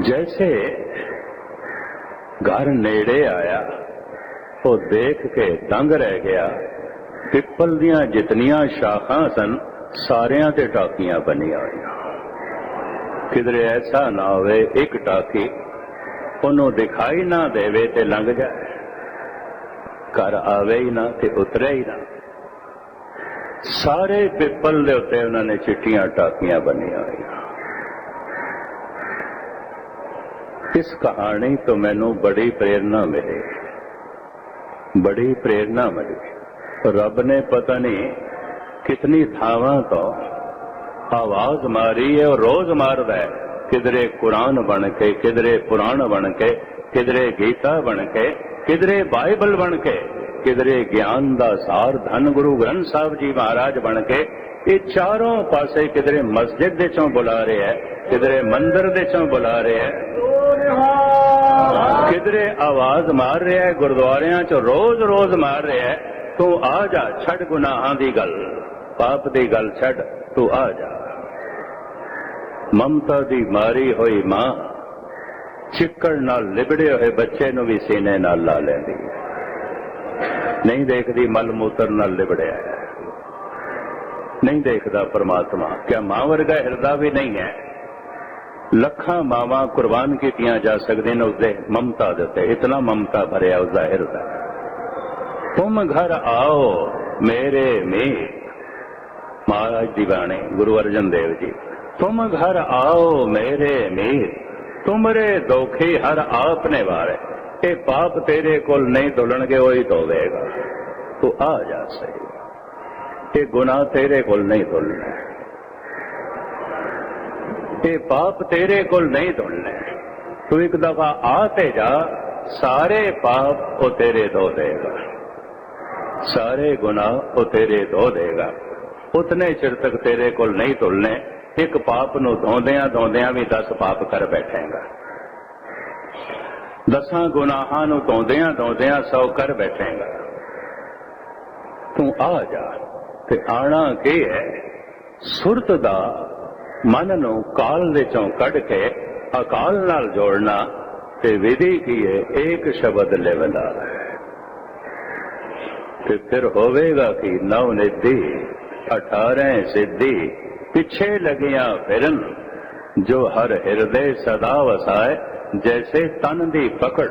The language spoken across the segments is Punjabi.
ਜੈਸੇ ਘਰ ਨੇੜੇ ਆਇਆ ਉਹ ਦੇਖ ਕੇ ਦੰਗ ਰਹਿ ਗਿਆ ਪਿੱਪਲ ਦੀਆਂ ਜਿਤਨੀਆਂ ਸ਼ਾਖਾਂ ਸਨ ਸਾਰਿਆਂ ਤੇ ਟਾਕੀਆਂ ਬਣੀਆਂ ਹੋਈਆਂ ਕਿਧਰੇ ਐਸਾ ਨਾ ਹੋਵੇ ਇੱਕ ਟਾਕੀ ਉਹਨੂੰ ਦਿਖਾਈ ਨਾ ਦੇਵੇ ਤੇ ਲੰਘ ਜਾਏ ਘਰ ਆਵੇ ਹੀ ਨਾ ਤੇ ਉਤਰੇ ਹੀ ਨਾ ਸਾਰੇ ਪਿੱਪਲ ਦੇ ਉੱਤੇ ਉਹਨਾਂ ਨੇ ਚਿੱਟੀਆਂ ਟਾਕੀਆਂ ਬਣੀਆਂ ਹੋਈਆਂ ਇਸ ਕਹਾਣੀ ਤੋਂ ਮੈਨੂੰ ਬੜੀ ਪ੍ਰੇਰਣਾ ਮਿਲੀ। ਬੜੀ ਪ੍ਰੇਰਣਾ ਮਿਲੀ। ਰੱਬ ਨੇ ਪਤਾ ਨਹੀਂ ਕਿਤਨੀ ਥਾਵਾਂ ਤੋਂ ਆਵਾਜ਼ ਮਾਰੀ ਹੈ ਰੋਜ਼ ਮਾਰਦਾ ਹੈ। ਕਿਧਰੇ ਕੁਰਾਨ ਬਣ ਕੇ, ਕਿਧਰੇ ਪੁਰਾਣ ਬਣ ਕੇ, ਕਿਧਰੇ ਗੀਤਾ ਬਣ ਕੇ, ਕਿਧਰੇ ਬਾਈਬਲ ਬਣ ਕੇ, ਕਿਧਰੇ ਗਿਆਨ ਦਾ ਸਾਰ ਧੰਨ ਗੁਰੂ ਗ੍ਰੰਥ ਸਾਹਿਬ ਜੀ ਮਹਾਰਾਜ ਬਣ ਕੇ, ਇਹ ਚਾਰੋਂ ਪਾਸੇ ਕਿਧਰੇ ਮਸਜਿਦ ਦੇ ਚੋਂ ਬੁਲਾ ਰਿਹਾ ਹੈ, ਕਿਧਰੇ ਮੰਦਰ ਦੇ ਚੋਂ ਬੁਲਾ ਰਿਹਾ ਹੈ। ਕਿਧਰੇ ਆਵਾਜ਼ ਮਾਰ ਰਿਹਾ ਹੈ, ਗੁਰਦੁਆਰਿਆਂ 'ਚ ਰੋਜ਼-ਰੋਜ਼ ਮਾਰ ਰਿਹਾ ਹੈ, ਤੂੰ ਆ ਜਾ, ਛੱਡ ਗੁਨਾਹਾਂ ਦੀ ਗੱਲ। ਪਾਪ ਦੀ ਗੱਲ ਛੱਡ, ਤੂੰ ਆ ਜਾ। ਮਮਤਾ ਦੀ ਮਾਰੀ ਹੋਈ ਮਾਂ ਚਿੱਕੜ ਨਾਲ ਲਿਬੜੇ ਹੋਏ ਬੱਚੇ ਨੂੰ ਵੀ ਸੀਨੇ ਨਾਲ ਲਾ ਲੈਂਦੀ ਨਹੀਂ ਦੇਖਦੀ, ਮਲ ਮੂਤਰ ਨਾਲ ਲਿਬੜਿਆ ਨਹੀਂ ਦੇਖਦਾ ਪਰਮਾਤਮਾ, ਕਿਆ ਮਾਂ ਵਰਗਾ ਹਿਰਦਾ ਵੀ ਨਹੀਂ ਹੈ। ਲੱਖਾਂ ਮਾਵਾਂ ਕੁਰਬਾਨ ਕੀਤੀਆਂ ਜਾ ਸਕਦੀਆਂ ਨੇ ਉਸਦੇ ਮਮਤਾ ਦੇ ਉੱਤੇ। ਇਤਨਾ ਮਮਤਾ ਭਰਿਆ ਉਸਦਾ ਹਿਰਦਾ ਤੁਮ ਘਰ ਆਓ, ਮੇਰੇ ਮੀਤ ਮਹਾਰਾਜ ਦੀ ਬਾਣੀ, ਗੁਰੂ ਅਰਜਨ ਦੇਵ ਜੀ। ਤੁਮ ਘਰ ਆਓ, ਮੇਰੇ ਮੀਤ ਤੁਮਰੇ ਦੋਖੀ ਹਰ ਆਪਨੇ ਵਾਰੇ। ਇਹ ਪਾਪ ਤੇਰੇ ਕੋਲ ਨਹੀਂ ਧੁਲਣਗੇ ਉਹੀ ਧੋਵੇਗਾ ਤੂੰ ਆ ਜਾ ਸਹੀ। ਇਹ ਗੁਨਾਹ ਤੇਰੇ ਕੋਲ ਨਹੀਂ ਧੁਲਣਾ ਇਹ ਪਾਪ ਤੇਰੇ ਕੋਲ ਨਹੀਂ ਧੁਲਣਾ ਤੂੰ ਇੱਕ ਦਫਾ ਆ ਤੇ ਜਾ, ਸਾਰੇ ਪਾਪ ਉਹ ਤੇਰੇ ਧੋ ਦੇਗਾ। ਸਾਰੇ ਗੁਨਾਹ ਉਹ ਤੇਰੇ ਧੋ ਦੇਗਾ। ਉਤਨੇ ਚਿਰ ਤੱਕ ਤੇਰੇ ਕੋਲ ਨਹੀਂ ਧੁਲਨੇ ਇੱਕ ਪਾਪ ਨੂੰ ਧੋਂਦਿਆਂ ਧੋਂਦਿਆਂ ਵੀ 10 ਪਾਪ ਕਰ ਬੈਠੇਗਾ। ਦਸਾਂ ਗੁਨਾਹਾਂ ਨੂੰ ਧੋਂਦਿਆਂ ਧੋਂਦਿਆਂ 100 ਕਰ ਬੈਠੇਗਾ। ਤੂੰ ਆ ਜਾ, ਤੇ ਆਣਾ ਕੀ ਹੈ? ਸੁਰਤ ਦਾ ਮਨ ਨੂੰ ਕਾਲ ਦੇ ਚੋਂ ਕੱਢ ਕੇ ਅਕਾਲ ਨਾਲ ਜੋੜਨਾ ਤੇ ਵਿਧੀ ਕੀ ਹੈ ਇੱਕ ਸ਼ਬਦ ਲੈਵਲਾ ਹੈ ਤੇ ਫਿਰ ਹੋਵੇਗਾ ਕਿ ਨਵ ਨਿਧੀ 18 ਸਿੱਧੀ, ਪਿੱਛੇ ਲਗਿਆ ਫਿਰਨ, ਜੋ ਹਰ ਹਿਰਦੇ ਸਦਾ ਵਸਾਏ, ਜੈਸੇ ਤਨ ਦੀ ਪਕੜ,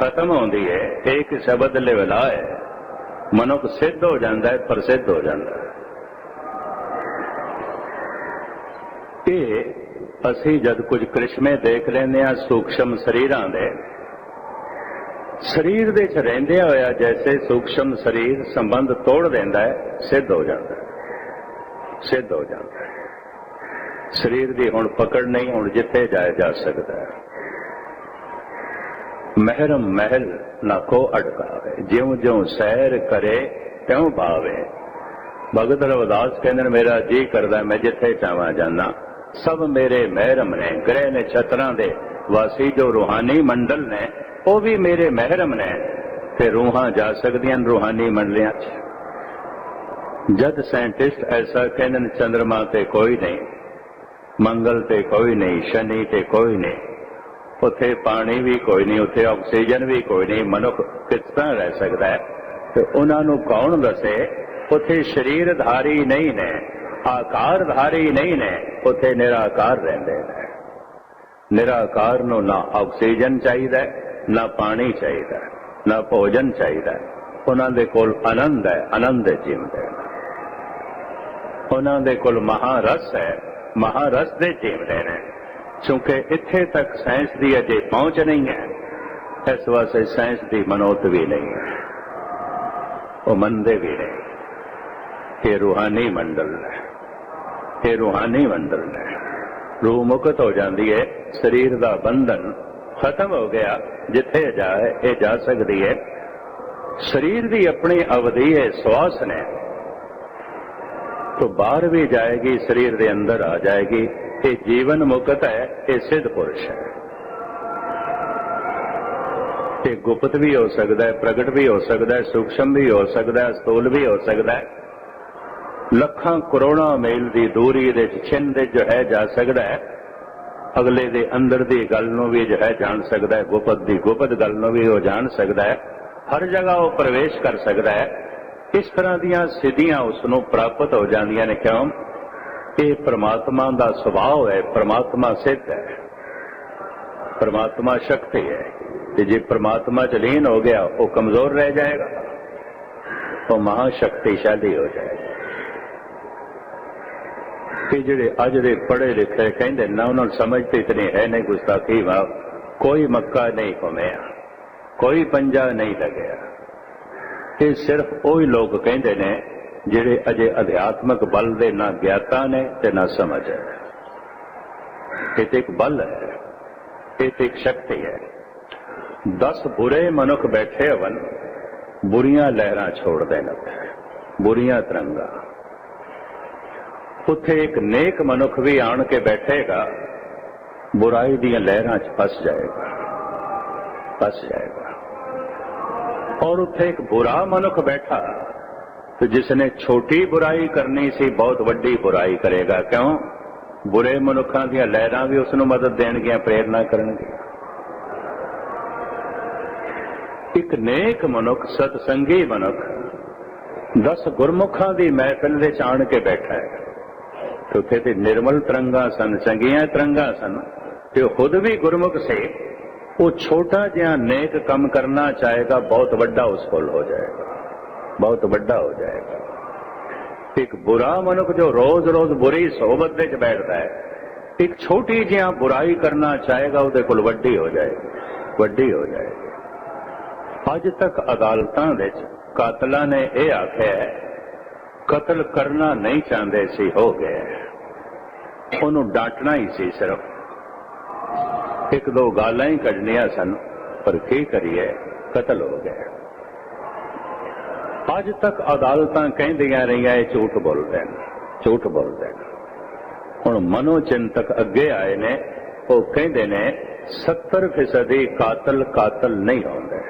ਖਤਮ ਹੁੰਦੀ ਹੈ ਇੱਕ ਸ਼ਬਦ ਲੈਵਲਾ ਹੈ ਮਨੁੱਖ ਸਿੱਧ ਹੋ ਜਾਂਦਾ ਹੈ ਪ੍ਰਸਿੱਧ ਹੋ ਜਾਂਦਾ ਹੈ ਇਹ ਅਸੀਂ ਜਦ ਕੁਝ ਕ੍ਰਿਸ਼ਮੇ ਦੇਖ ਲੈਂਦੇ ਆ ਸੂਖਸ਼ਮ ਸਰੀਰਾਂ ਦੇ। ਸਰੀਰ ਦੇ ਚ ਰਹਿੰਦਿਆਂ ਹੋਇਆ ਜੈਸੇ ਸੂਖਸ਼ਮ ਸਰੀਰ ਸੰਬੰਧ ਤੋੜ ਦਿੰਦਾ ਹੈ, ਸਿੱਧ ਹੋ ਜਾਂਦਾ ਸਿੱਧ ਹੋ ਜਾਂਦਾ ਸਰੀਰ ਦੀ ਹੁਣ ਪਕੜ ਨਹੀਂ, ਹੁਣ ਜਿੱਥੇ ਜਾਇਆ ਜਾ ਸਕਦਾ ਹੈ। ਮਹਿਰਮ ਮਹਿਲ ਨਾ ਕੋ ਅਟਕਾਵੇ ਜਿਉਂ ਜਿਉਂ ਸੈਰ ਕਰੇ, ਤਿਉਂ ਭਾਵੇ। ਭਗਤ ਰਵਦਾਸ ਕਹਿੰਦੇ ਨੇ, ਮੇਰਾ ਜੀ ਕਰਦਾ, ਮੈਂ ਜਿੱਥੇ ਚਾਹਾਂ ਜਾਣਾ ਸਭ ਮੇਰੇ ਮਹਿਰਮ ਨੇ, ਗ੍ਰਹਿ ਨੇ, ਛਤਰਾਂ ਦੇ ਵਾਸੀ ਜੋ ਰੂਹਾਨੀ ਮੰਡਲ ਨੇ, ਉਹ ਵੀ ਮੇਰੇ ਮਹਿਰਮ ਨੇ। ਤੇ ਰੂਹਾਂ ਜਾ ਸਕਦੀਆਂ ਰੂਹਾਨੀ ਮੰਡਲਿਆਂ 'ਚ। ਜਦ ਸਾਇੰਟਿਸਟ ਐਸਾ ਕਹਿੰਦੇ ਨੇ ਚੰ드ਰਮਾ ਤੇ ਕੋਈ ਨਹੀਂ, ਮੰਗਲ ਤੇ ਕੋਈ ਨਹੀਂ, ਸ਼ਨੀ ਤੇ ਕੋਈ ਨਹੀਂ, ਉੱਥੇ ਪਾਣੀ ਵੀ ਕੋਈ ਨਹੀਂ, ਉੱਥੇ ਆਕਸੀਜਨ ਵੀ ਕੋਈ ਨਹੀਂ, ਮਨੁੱਖ ਕਿਸ ਤਰ੍ਹਾਂ ਰਹਿ ਸਕਦਾ ਹੈ? ਤੇ ਉਹਨਾਂ ਨੂੰ ਕੌਣ ਦੱਸੇ? ਉੱਥੇ ਸਰੀਰਧਾਰੀ ਨਹੀਂ ਨੇ। ਆਕਾਰ ਧਾਰੀ ਨਹੀਂ ਨੇ, ਉੱਥੇ ਨਿਰਾਕਾਰ ਰਹਿੰਦੇ ਨੇ। ਨਿਰਾਕਾਰ ਨੂੰ ਨਾ ਆਕਸੀਜਨ ਚਾਹੀਦਾ, ਨਾ ਪਾਣੀ ਚਾਹੀਦਾ, ਨਾ ਭੋਜਨ ਚਾਹੀਦਾ। ਉਹਨਾਂ ਦੇ ਕੋਲ ਆਨੰਦ ਹੈ, ਆਨੰਦ ਦੇ ਜੀਵਦੇ ਨੇ ਉਹਨਾਂ ਦੇ ਕੋਲ ਮਹਾਰਸ ਹੈ, ਮਹਾਰਸ ਦੇ ਜੀਵਦੇ ਨੇ। ਕਿਉਂਕਿ ਇੱਥੇ ਤੱਕ ਸਾਇੰਸ ਦੀ ਅਜੇ ਪਹੁੰਚ ਨਹੀਂ ਹੈ, ਇਸ ਵਾਸਤੇ ਸਾਇੰਸ ਦੀ ਮਨੋਤ ਵੀ ਨਹੀਂ ਹੈ। ਉਹ ਮੰਨਦੇ ਵੀ ਨਹੀਂ ਇਹ ਰੂਹਾਨੀ ਮੰਡਲ ਹੈ। ਇਹ ਰੂਹਾਨੀ ਬੰਧਨ ਹੈ ਰੂਹ ਮੁਕਤ ਹੋ ਜਾਂਦੀ ਹੈ ਸਰੀਰ ਦਾ ਬੰਧਨ ਖਤਮ ਹੋ ਗਿਆ, ਜਿੱਥੇ ਜਾਏ ਇਹ ਜਾ ਸਕਦੀ ਹੈ ਸਰੀਰ ਦੀ ਆਪਣੀ ਅਵਧੀ ਹੈ ਸਵਾਸ ਨੇ। ਤੋਂ ਬਾਹਰ ਵੀ ਜਾਏਗੀ, ਸਰੀਰ ਦੇ ਅੰਦਰ ਆ ਜਾਏਗੀ। ਇਹ ਜੀਵਨ ਮੁਕਤ ਹੈ, ਇਹ ਸਿੱਧ ਪੁਰਸ਼ ਹੈ। ਤੇ ਗੁਪਤ ਵੀ ਹੋ ਸਕਦਾ ਹੈ, ਪ੍ਰਗਟ ਵੀ ਹੋ ਸਕਦਾ ਹੈ, ਸੂਖਸ਼ਮ ਵੀ ਹੋ ਸਕਦਾ ਹੈ ਸਤੂਲ ਵੀ ਹੋ ਸਕਦਾ ਹੈ। ਲੱਖਾਂ ਕਰੋੜਾਂ ਮੀਲ ਦੀ ਦੂਰੀ ਦੇ ਛਿੰਨ ਦੇ ਜੋ ਹੈ ਜਾ ਸਕਦਾ ਹੈ। ਅਗਲੇ ਦੇ ਅੰਦਰ ਦੀ ਗੱਲ ਨੂੰ ਵੀ ਜੋ ਹੈ ਜਾਣ ਸਕਦਾ ਹੈ। ਗੁਪਤ ਦੀ ਗੁਪਤ ਗੱਲ ਨੂੰ ਵੀ ਉਹ ਜਾਣ ਸਕਦਾ ਹੈ। ਹਰ ਜਗ੍ਹਾ ਉਹ ਪ੍ਰਵੇਸ਼ ਕਰ ਸਕਦਾ ਹੈ। ਇਸ ਤਰ੍ਹਾਂ ਦੀਆਂ ਸਿੱਧੀਆਂ ਉਸ ਨੂੰ ਪ੍ਰਾਪਤ ਹੋ ਜਾਂਦੀਆਂ ਨੇ। ਕਿਉਂ? ਇਹ ਪ੍ਰਮਾਤਮਾ ਦਾ ਸੁਭਾਅ ਹੈ। ਪ੍ਰਮਾਤਮਾ ਸਿੱਧ ਹੈ। ਪ੍ਰਮਾਤਮਾ ਸ਼ਕਤੀ ਹੈ। ਤੇ ਜੇ ਪ੍ਰਮਾਤਮਾ ਚ ਲੀਨ ਹੋ ਗਿਆ, ਉਹ ਕਮਜ਼ੋਰ ਰਹਿ ਜਾਏਗਾ। ਉਹ ਮਹਾ ਸ਼ਕਤੀਸ਼ਾਲੀ ਹੋ ਜਾਏਗਾ। ਕਿ ਜਿਹੜੇ ਅੱਜ ਦੇ ਪੜ੍ਹੇ ਲਿਖੇ ਕਹਿੰਦੇ ਨਾ ਉਹਨਾਂ ਨੂੰ ਸਮਝ ਤੇ ਇਤਨੀ ਹੈ, ਨਹੀਂ ਗੁਸਤਾਖੀ ਵਾ। ਕੋਈ ਮੱਕਾ ਨਹੀਂ ਘੁੰਮਿਆ, ਕੋਈ ਪੰਜਾ ਨਹੀਂ ਲੱਗਿਆ। ਇਹ ਸਿਰਫ ਉਹੀ ਲੋਕ ਕਹਿੰਦੇ ਨੇ ਜਿਹੜੇ ਅਜੇ ਅਧਿਆਤਮਕ ਬਲ ਦੇ ਨਾ ਗਿਆਤਾ ਨੇ ਤੇ ਨਾ ਸਮਝ ਹੈ। ਇਹ ਤੇ ਇੱਕ ਬਲ ਹੈ ਇਹ ਤੇ ਇੱਕ ਸ਼ਕਤੀ ਹੈ। 10 ਬੁਰੇ ਮਨੁੱਖ ਬੈਠੇ ਹਵਨ ਬੁਰੀਆਂ ਲਹਿਰਾਂ ਛੋੜ ਦੇਣ ਬੁਰੀਆਂ ਤਰੰਗਾਂ। ਉੱਥੇ ਇੱਕ ਨੇਕ ਮਨੁੱਖ ਵੀ ਆਣ ਕੇ ਬੈਠੇਗਾ, ਬੁਰਾਈ ਦੀਆਂ ਲਹਿਰਾਂ 'ਚ ਫਸ ਜਾਏਗਾ ਫਸ ਜਾਏਗਾ। ਔਰ ਉੱਥੇ ਇੱਕ ਬੁਰਾ ਮਨੁੱਖ ਬੈਠਾ, ਤੇ ਜਿਸ ਨੇ ਛੋਟੀ ਬੁਰਾਈ ਕਰਨੀ ਸੀ, ਬਹੁਤ ਵੱਡੀ ਬੁਰਾਈ ਕਰੇਗਾ। ਕਿਉਂ? ਬੁਰੇ ਮਨੁੱਖਾਂ ਦੀਆਂ ਲਹਿਰਾਂ ਵੀ ਉਸ ਨੂੰ ਮਦਦ ਦੇਣਗੀਆਂ, ਪ੍ਰੇਰਣਾ ਕਰਨਗੀਆਂ। ਇੱਕ ਨੇਕ ਮਨੁੱਖ, ਸਤਸੰਗੀ ਮਨੁੱਖ 10 ਗੁਰਮੁਖਾਂ ਦੀ ਮਹਿਫਿਲ ਵਿੱਚ ਆਣ ਕੇ ਬੈਠਾ ਹੈ। ਤੇ ਉੱਥੇ ਤੇ ਨਿਰਮਲ ਤਰੰਗਾ ਸਨ, ਚੰਗੀਆਂ ਤਰੰਗਾ ਸਨ। ਤੇ ਖੁਦ ਵੀ ਗੁਰਮੁਖ ਸੀ। ਉਹ ਛੋਟਾ ਜਿਹਾ ਨੇਕ ਕੰਮ ਕਰਨਾ ਚਾਹੇਗਾ, ਬਹੁਤ ਵੱਡਾ ਉਸ ਕੋਲ ਹੋ ਜਾਏਗਾ। ਬਹੁਤ ਵੱਡਾ ਹੋ ਜਾਏਗਾ। ਇੱਕ ਬੁਰਾ ਮਨੁੱਖ ਜੋ ਰੋਜ਼-ਰੋਜ਼ ਬੁਰੀ ਸਹਬਤ ਵਿੱਚ ਬੈਠਦਾ ਹੈ, ਇੱਕ ਛੋਟੀ ਜਿਹਾ ਬੁਰਾਈ ਕਰਨਾ ਚਾਹੇਗਾ, ਉਹਦੇ ਕੋਲ ਵੱਡੀ ਹੋ ਜਾਏਗੀ, ਵੱਡੀ ਹੋ ਜਾਏਗੀ। ਅੱਜ ਤੱਕ ਅਦਾਲਤਾਂ ਵਿੱਚ ਕਾਤਲਾਂ ਨੇ ਇਹ ਆਖਿਆ ਹੈ ਕਤਲ ਕਰਨਾ ਨਹੀਂ ਚਾਹੁੰਦੇ ਸੀ, ਹੋ ਗਿਆ ਉਹਨੂੰ ਡਾਂਟਣਾ ਹੀ ਸੀ ਸਿਰਫ। ਇੱਕ ਦੋ ਗਾਲਾਂ ਹੀ ਕੱਢਣੀਆਂ ਸਨ, ਪਰ ਕੀ ਕਰੀਏ, ਕਤਲ ਹੋ ਗਿਆ ਅੱਜ ਤੱਕ ਅਦਾਲਤਾਂ ਕਹਿੰਦੀਆਂ ਰਹੀਆਂ, ਇਹ ਝੂਠ ਬੋਲਦੇ ਨੇ, ਝੂਠ ਬੋਲਦੇ ਨੇ। ਹੁਣ ਮਨੋ ਚਿੰਤਕ ਅੱਗੇ ਆਏ ਨੇ, ਉਹ ਕਹਿੰਦੇ ਨੇ 70% ਕਾਤਲ ਕਾਤਲ ਨਹੀਂ ਹੁੰਦੇ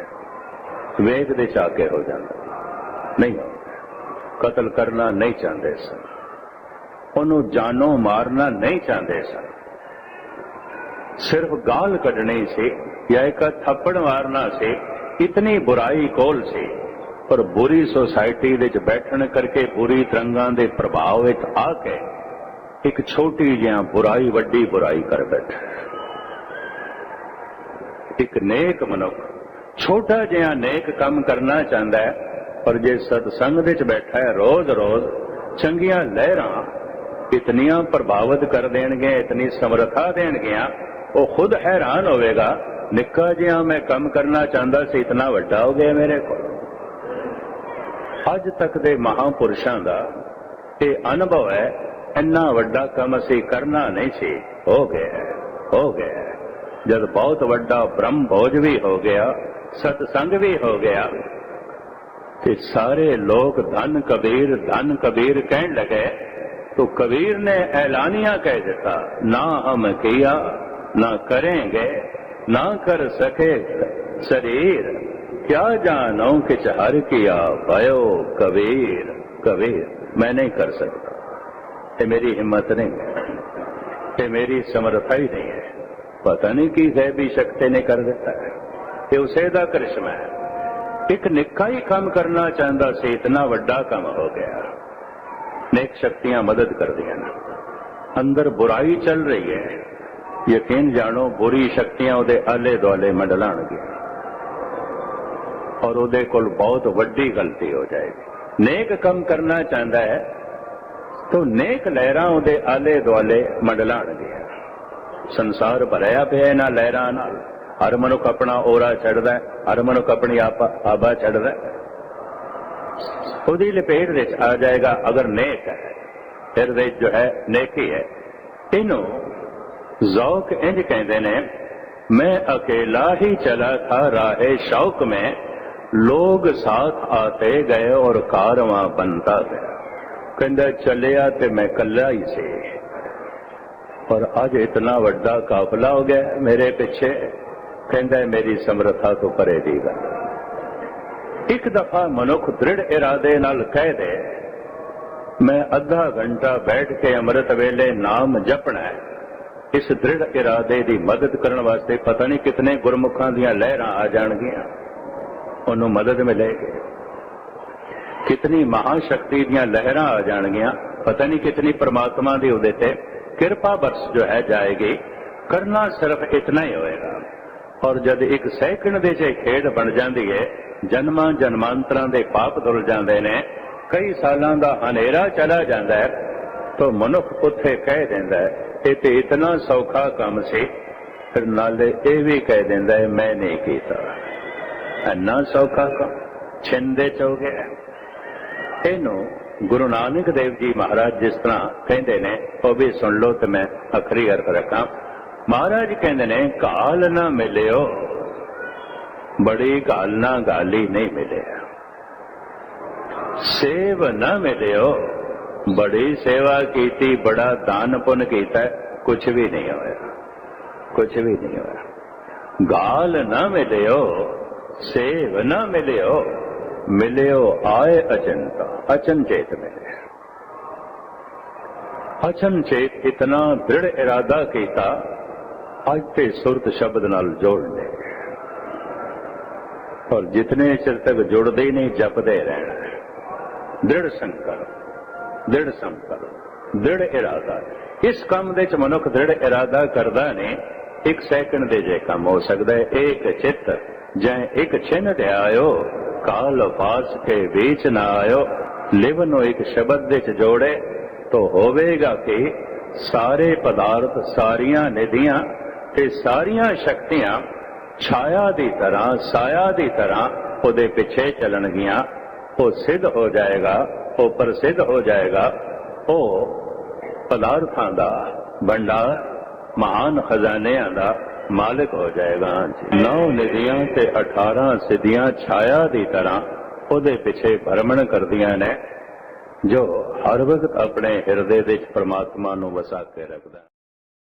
ਵੇਗ ਦੇ ਚਾ ਹੋ ਜਾਂਦੇ ਨਹੀਂ ਹੁੰਦੇ ਕਤਲ ਕਰਨਾ ਨਹੀਂ ਚਾਹੁੰਦੇ ਸਨ। ਉਹਨੂੰ ਜਾਨੋਂ ਮਾਰਨਾ ਨਹੀਂ ਚਾਹੁੰਦੇ ਸਨ। ਸਿਰਫ ਗਾਲ ਕੱਢਣੀ ਸੀ ਜਾਂ ਇੱਕ ਥੱਪੜ ਮਾਰਨਾ ਸੀ, ਇਤਨੀ ਬੁਰਾਈ ਕੋਲ ਸੀ, ਪਰ ਬੁਰੀ ਸੋਸਾਇਟੀ ਵਿੱਚ ਬੈਠਣ ਕਰਕੇ ਬੁਰੀ ਤਰੰਗਾਂ ਦੇ ਪ੍ਰਭਾਵ ਵਿੱਚ ਆ ਕੇ ਇੱਕ ਛੋਟੀ ਜਿਹੀ ਬੁਰਾਈ, ਵੱਡੀ ਬੁਰਾਈ ਕਰ ਬੈਠਾ। ਇੱਕ ਨੇਕ ਮਨੁੱਖ ਛੋਟਾ ਜਿਹਾ ਨੇਕ ਕੰਮ ਕਰਨਾ ਚਾਹੁੰਦਾ ਹੈ ਪਰ ਜੇ ਸਤਸੰਗ ਵਿੱਚ ਬੈਠਾ ਹੈ ਰੋਜ਼-ਰੋਜ਼, ਚੰਗੀਆਂ ਲਹਿਰਾਂ ਇਤਨੀਆਂ ਪ੍ਰਭਾਵਿਤ ਕਰ ਦੇਣਗੇ ਇਤਨੀ ਸਮਰੱਥਾ ਦੇਣਗੀਆਂ, ਉਹ ਖੁਦ ਹੈਰਾਨ ਹੋਵੇਗਾ, ਨਿੱਕਾ ਜਿਹਾ ਮੈਂ ਕੰਮ ਕਰਨਾ ਚਾਹੁੰਦਾ ਸੀ, ਇਤਨਾ ਵੱਡਾ ਹੋ ਗਿਆ ਮੇਰੇ ਕੋਲ। ਅੱਜ ਤੱਕ ਦੇ ਮਹਾਪੁਰਸ਼ਾਂ ਦਾ ਇਹ ਅਨੁਭਵ ਹੈ, ਇੰਨਾ ਵੱਡਾ ਕੰਮ ਅਸੀਂ ਕਰਨਾ ਨਹੀਂ ਸੀ, ਹੋ ਗਿਆ ਹੋ ਗਿਆ। ਜਦ ਬਹੁਤ ਵੱਡਾ ਬ੍ਰਹਮ ਭੋਜ ਵੀ ਹੋ ਗਿਆ, ਸਤਸੰਗ ਵੀ ਹੋ ਗਿਆ कि सारे लोग धन कबीर धन कबीर कह लगे तो कबीर ने ऐलानिया कह देता, ना हम किया, ना करेंगे, ना कर सके शरीर। क्या जानो कि हर किया भयो कबीर कबीर, मैं नहीं कर सकता। ये मेरी हिम्मत नहीं है, ये मेरी समर्था ही नहीं है। पता नहीं कि है भी शक्ति ने कर देता है। ये उसे करिश्मा है। ਇੱਕ ਨਿੱਕਾ ਹੀ ਕੰਮ ਕਰਨਾ ਚਾਹੁੰਦਾ ਸੀ, ਇਤਨਾ ਵੱਡਾ ਕੰਮ ਹੋ ਗਿਆ। ਨੇਕ ਸ਼ਕਤੀਆਂ ਮਦਦ ਕਰਦੀਆਂ ਨੇ। ਅੰਦਰ ਬੁਰਾਈ ਚੱਲ ਰਹੀ ਹੈ। ਯਕੀਨ ਜਾਣੋ, ਬੁਰੀ ਸ਼ਕਤੀਆਂ ਉਹਦੇ ਆਲੇ ਦੁਆਲੇ ਮੰਡਲਾਣਗੀਆਂ। ਔਰ ਉਹਦੇ ਕੋਲ ਬਹੁਤ ਵੱਡੀ ਗਲਤੀ ਹੋ ਜਾਏਗੀ। ਨੇਕ ਕੰਮ ਕਰਨਾ ਚਾਹੁੰਦਾ ਹੈ, ਤਾਂ ਨੇਕ ਲਹਿਰਾਂ ਉਹਦੇ ਆਲੇ ਦੁਆਲੇ ਮੰਡਲਾਣਗੀਆਂ। ਸੰਸਾਰ ਭਰਿਆ ਪਿਆ ਇਹਨਾਂ ਲਹਿਰਾਂ ਨਾਲ। ਹਰ ਮਨੁੱਖ ਆਪਣਾ ਔਰਾ ਛੱਡਦਾ ਹਰ ਮਨੁੱਖ ਆਪਣੀ ਆਪ ਆਬਾ ਛੱਡਦਾ ਉਹਦੀ ਲਪੇਟ ਵਿੱਚ ਆ ਜਾਏਗਾ, ਅਗਰ ਨੇਕ ਹੈ, ਫਿਰ ਵਿੱਚ ਜੋ ਹੈ, ਨੇਕੀ ਹੈ। ਇਹਨੂੰ ਜ਼ੌਕ ਇੰਜ ਕਹਿੰਦੇ ਨੇ, ਮੈਂ ਅਕੇਲਾ ਹੀ ਚਲਾ ਥਾ ਰਾਹੇ ਸ਼ੌਕ ਮੈਂ, ਲੋਗ ਸਾਥ ਆਤੇ ਗਏ ਔਰ ਕਾਰਵਾਂ ਬੰਦਾ ਗਿਆ। ਕਹਿੰਦਾ, ਚੱਲਿਆ ਤੇ ਮੈਂ ਕੱਲਾ ਹੀ ਸੀ। ਔਰ ਅੱਜ ਇਤਨਾ ਵੱਡਾ ਕਾਫਲਾ ਹੋ ਗਿਆ ਮੇਰੇ ਪਿੱਛੇ। ਕਹਿੰਦਾ ਮੇਰੀ ਸਮਰੱਥਾ ਤੋਂ ਪਰੇ ਦੀ ਗੱਲ ਇੱਕ ਦਫਾ ਮਨੁੱਖ ਦ੍ਰਿੜ ਇਰਾਦੇ ਨਾਲ ਕਹਿ ਦੇ, ਮੈਂ ਅੱਧਾ ਘੰਟਾ ਬੈਠ ਕੇ ਅੰਮ੍ਰਿਤ ਵੇਲੇ ਨਾਮ ਜਪਣਾ ਹੈ। ਇਸ ਦ੍ਰਿੜ ਇਰਾਦੇ ਦੀ ਮਦਦ ਕਰਨ ਵਾਸਤੇ ਪਤਾ ਨਹੀਂ ਕਿਤਨੇ ਗੁਰਮੁਖਾਂ ਦੀਆਂ ਲਹਿਰਾਂ ਆ ਜਾਣਗੀਆਂ। ਉਹਨੂੰ ਮਦਦ ਮਿਲੇਗੀ। ਕਿਤਨੀ ਮਹਾ ਸ਼ਕਤੀ ਦੀਆਂ ਲਹਿਰਾਂ ਆ ਜਾਣਗੀਆਂ। ਪਤਾ ਨਹੀਂ ਕਿਤਨੀ ਪ੍ਰਮਾਤਮਾ ਦੀ ਉਹਦੇ ਤੇ ਕਿਰਪਾ ਬਰਸ ਜੋ ਹੈ ਜਾਏਗੀ। ਕਰਨਾ ਸਿਰਫ ਇਤਨਾ ਹੀ ਹੋਏਗਾ। ਔਰ ਜਦ ਇੱਕ ਸੈਕਿੰਡ ਦੇ ਚ ਇਹ ਖੇਡ ਬਣ ਜਾਂਦੀ ਹੈ ਜਨਮਾਂ ਜਨਮਾਂਤਰਾਂ ਦੇ ਪਾਪ ਧੁਲ ਜਾਂਦੇ ਨੇ, ਕਈ ਸਾਲਾਂ ਦਾ ਹਨੇਰਾ ਚਲਾ ਜਾਂਦਾ ਹੈ ਤਾਂ ਮਨੁੱਖ ਉੱਥੇ ਕਹਿ ਦਿੰਦਾ ਇਹ ਤੇ ਇਤਨਾ ਸੌਖਾ ਕੰਮ ਸੀ, ਫਿਰ ਨਾਲੇ ਇਹ ਵੀ ਕਹਿ ਦਿੰਦਾ ਹੈ ਮੈਂ ਨਹੀਂ ਕੀਤਾ। ਇੰਨਾ ਸੌਖਾ ਕੰਮ, ਛਿੰਦੇ ਚ ਹੋ ਗਿਆ। ਇਹਨੂੰ ਗੁਰੂ ਨਾਨਕ ਦੇਵ ਜੀ ਮਹਾਰਾਜ ਜਿਸ ਤਰ੍ਹਾਂ ਕਹਿੰਦੇ ਨੇ, ਉਹ ਵੀ ਸੁਣ ਲਓ ਤੇ ਮੈਂ ਅਖਰੀ ਅਰਥ ਰੱਖਾਂ। ਮਹਾਰਾਜ ਕਹਿੰਦੇ ਨੇ, ਕਾਲ ਨਾ ਮਿਲਿਓ। ਬੜੀ ਕਾਲ ਨਾ ਗਾਲੀ ਨਹੀਂ ਮਿਲਿਆ। ਸੇਵ ਨਾ ਮਿਲਿਓ। ਬੜੀ ਸੇਵਾ ਕੀਤੀ, ਬੜਾ ਦਾਨ ਪੁੰਨ ਕੀਤਾ ਕੁਝ ਵੀ ਨਹੀਂ ਹੋਇਆ। ਕੁਝ ਵੀ ਨਹੀਂ ਹੋਇਆ। ਗਾਲ ਨਾ ਮਿਲਿਓ, ਸੇਵ ਨਾ ਮਿਲਿਓ। ਮਿਲਿਓ ਆਏ ਅਚੰਤਾ ਅਚਨਚੇਤ ਮਿਲੇ ਅਚਨਚੇਤ ਇਤਨਾ ਦ੍ਰਿੜ ਇਰਾਦਾ ਕੀਤਾ ਅੱਜ ਤੇ ਸੁਰਤ ਸ਼ਬਦ ਨਾਲ ਜੋੜ ਲੈ। ਔਰ ਜਿਤਨੇ ਚਿਰ ਤੱਕ ਜੁੜਦੇ ਹੀ ਨਹੀਂ, ਜਪਦੇ ਰਹਿਣਾ। ਦ੍ਰਿੜ ਸੰਕਲਪ ਦ੍ਰਿੜ ਸੰਕਲਪ, ਦ੍ਰਿੜ ਇਰਾਦਾ। ਇਸ ਕੰਮ ਦੇ ਚ ਮਨੁੱਖ ਦ੍ਰਿੜ ਇਰਾਦਾ ਕਰਦਾ ਨੇ। ਇੱਕ ਸੈਕਿੰਡ ਦੇ ਜੇ ਕੰਮ ਹੋ ਸਕਦਾ ਹੈ। ਇੱਕ ਚਿੱਤ ਜੈ ਇੱਕ ਛਿਨ ਤੇ ਆਇਓ। ਕਾਲ ਪਾਸ ਕੇ ਵਿੱਚ ਨਾ ਆਇਓ। ਲਿਵ ਨੂੰ ਇੱਕ ਸ਼ਬਦ ਦੇ ਚ ਜੋੜੇ ਤੋ ਹੋਵੇਗਾ ਕਿ ਸਾਰੇ ਪਦਾਰਥ, ਸਾਰੀਆਂ ਨਿਧੀਆਂ ਤੇ ਸਾਰੀਆਂ ਸ਼ਕਤੀਆਂ ਛਾਇਆ ਦੀ ਤਰ੍ਹਾਂ, ਸਾਇਆ ਦੀ ਤਰ੍ਹਾਂ ਉਹਦੇ ਪਿੱਛੇ ਚੱਲਣਗੀਆਂ। ਉਹ ਸਿੱਧ ਹੋ ਜਾਏਗਾ, ਉਹ ਪ੍ਰਸਿੱਧ ਹੋ ਜਾਏਗਾ। ਉਹ ਪਦਾਰਥਾਂ ਦਾ ਭੰਡਾਰ, ਮਹਾਨ ਖਜ਼ਾਨਿਆਂ ਦਾ ਮਾਲਕ ਹੋ ਜਾਏਗਾ। ਨੌ ਨਿਧੀਆਂ ਤੇ 18 ਸਿੱਧੀਆਂ ਛਾਇਆ ਦੀ ਤਰ੍ਹਾਂ ਉਹਦੇ ਪਿੱਛੇ ਭਰਮਣ ਕਰਦੀਆਂ ਨੇ, ਜੋ ਹਰ ਵਕਤ ਆਪਣੇ ਹਿਰਦੇ ਵਿੱਚ ਪ੍ਰਮਾਤਮਾ ਨੂੰ ਵਸਾ ਕੇ ਰੱਖਦਾ।